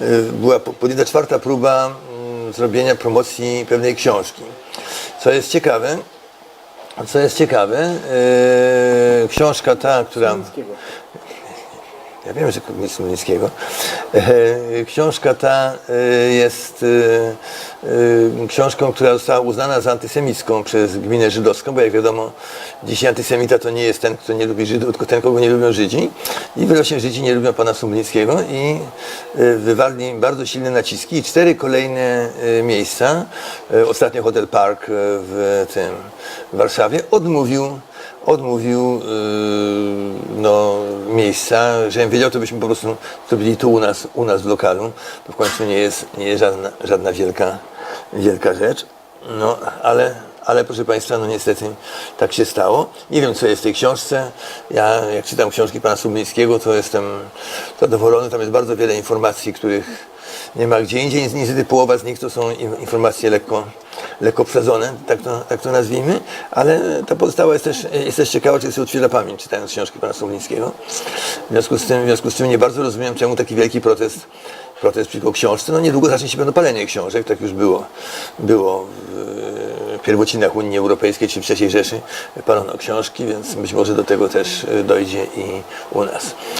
y, była po- podjęta czwarta próba mm, zrobienia promocji pewnej książki. Co jest ciekawe, co jest ciekawe, y, książka ta, która... Ja wiem, że Smolickiego. E, Książka ta e, jest e, książką, która została uznana za antysemicką przez gminę żydowską, bo jak wiadomo, dzisiaj antysemita to nie jest ten, kto nie lubi Żydów, tylko ten, kogo nie lubią Żydzi. I wyrocznie Żydzi nie lubią pana Smolickiego i wywarli bardzo silne naciski. I cztery kolejne miejsca, ostatnio Hotel Park w tym w Warszawie, odmówił odmówił no, miejsca, żebym wiedział, to byśmy po prostu zrobili tu u nas, u nas w lokalu. To w końcu nie jest, nie jest żadna, żadna wielka, wielka rzecz. No, ale, ale proszę Państwa, no niestety tak się stało. Nie wiem, co jest w tej książce. Ja, jak czytam książki pana Sublińskiego, to jestem zadowolony. Tam jest bardzo wiele informacji, których nie ma gdzie indziej. Niestety połowa z nich to są in- informacje lekko, lekko przedzone, tak to, tak to nazwijmy, ale ta pozostała jest też, jest też ciekawa, czy sobie otwiera pamięć, czytając książki pana Sublińskiego. W związku z tym, w związku z tym nie bardzo rozumiem, czemu taki wielki protest, protest przeciwko książce. No niedługo zacznie się pewno palenie książek, tak już było, było w pierwocinach Unii Europejskiej czy w III Rzeszy palono książki, więc być może do tego też e, dojdzie i u nas.